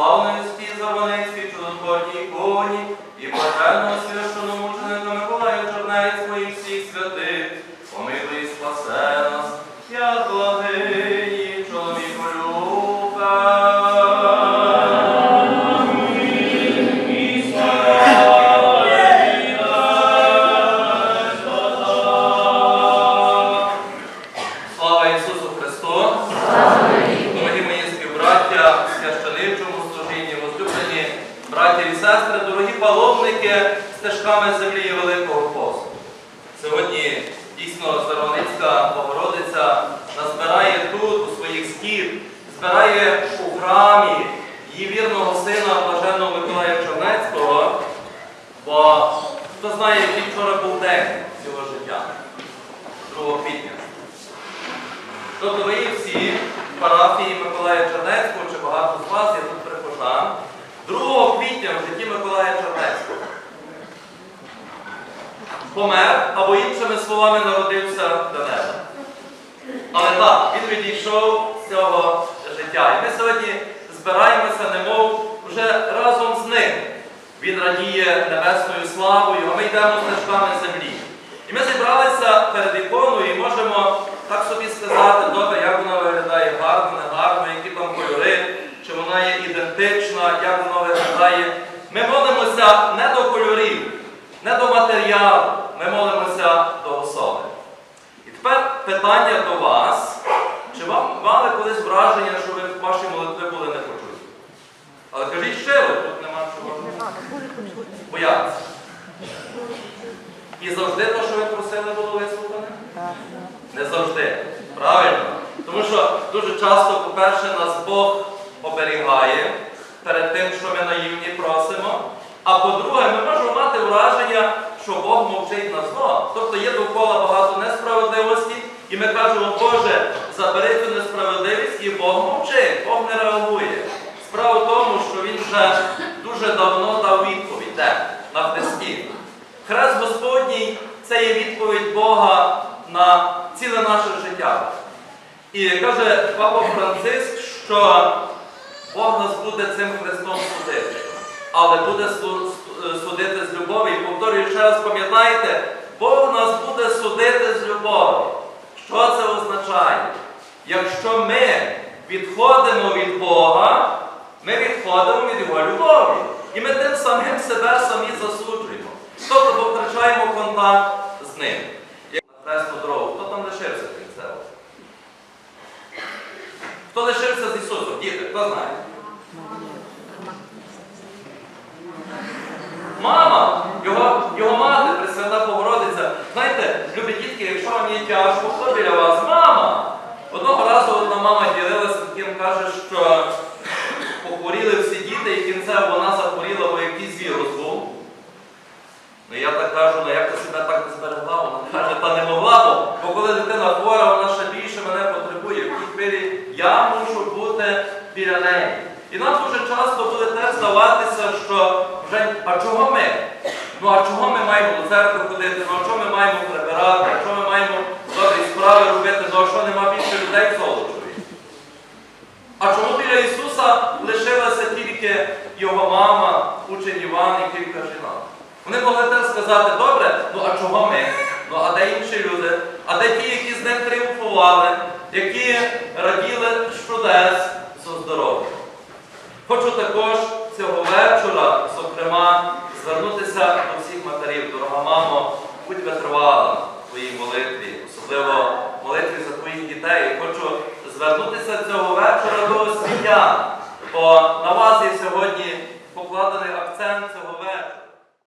славності Забоницькій чудотворній іконі і блаженного священному мученика Миколая Чернецького всіх святих, помилуй спасе нас, я благий чоловіку. Слава Ісусу Христу! Сестри, дорогі паломники стежками землі Великого посту. Сьогодні дійсно Здоровницька Богородиця нас збирає тут, у своїх стів, збирає у храмі її вірного сина Блаженного Миколая Чернецького, бо хто знає, який вчора був день цього життя, 2 квітня. Тобто ви всі в парафії Миколая Чернецького, чи багато з вас, я тут прихожан, 2 квітня в житті Миколая Чернецького. Помер, або іншими словами народився до неба. Але так, він відійшов з цього життя. І ми сьогодні збираємося, немов вже разом з ним. Він радіє небесною славою, а ми йдемо стежками землі. І ми зібралися перед іконою і можемо так собі сказати, добре, як вона виглядає гарно, не гарно, які там кольори, чи вона є ідентична, як вона виглядає. Ми молимося не до кольорів, не до матеріалу, ми молимося до особи. І тепер питання до вас. Чи вам мали колись враження, що ви ваші молитви були не почуті? Але кажіть щиро, тут нема чого боятися. І завжди те, що ви просили, було вислухане? Не завжди. Правильно? Тому що дуже часто, по-перше, нас Бог оберігає перед тим, що ми наївні просимо. А по-друге, ми можемо мати враження, що Бог мовчить на зло. Тобто є довкола багато несправедливості, і ми кажемо, Боже, забери цю несправедливість, і Бог мовчить, Бог не реагує. Справа в тому, що Він вже дуже давно дав відповідь де? на Христі. Хрест Господній це є відповідь Бога на ціле наше життя. І каже Папа Франциск, що Бог нас буде цим Христом судити, але буде су- судити з любові. Повторюю ще раз, пам'ятайте, Бог нас буде судити з любові. Що це означає? Якщо ми відходимо від Бога, ми відходимо від Його любові. І ми тим самим себе самі засуджуємо. Тобто ми контакт з ним. Як на дорогу, хто там лишився кінцево? Хто лишився з Ісусом? Діти, хто знає? Мама, його, його мати, Пресвята Богородиця. Знаєте, любі дітки, якщо вам є тяжко, хто біля вас? Мама! Одного разу одна мама ділилася таким, каже, що похворіли всі діти, і кінцево вона захворіла, бо якийсь вірус був. Ну я так кажу, ну як ти себе так не зберегла? Вона каже, та не могла, бо, бо коли дитина хвора, вона ще більше мене потребує. В тій хвилі я мушу бути біля неї. І нам дуже часто буде теж здаватися, що вже, а чого ми? Ну а чого ми маємо до церкви ходити? Ну а чого ми маємо прибирати? А чого ми маємо добрі справи робити? Ну а що нема більше людей в Золочеві? А чому біля Ісуса лишилася тільки його мама, учень Іван і кілька жінок? Вони могли теж сказати, добре, ну а чого ми? Ну а де інші люди? А де ті, які з ним тріумфували, які раділи чудес зо здоров'я? Хочу також цього вечора, зокрема, звернутися до всіх матерів. Дорога мамо, будь витривала в твоїй молитві, особливо молитві за твоїх дітей. Хочу звернутися цього вечора до освітян, бо на вас є сьогодні покладений акцент цього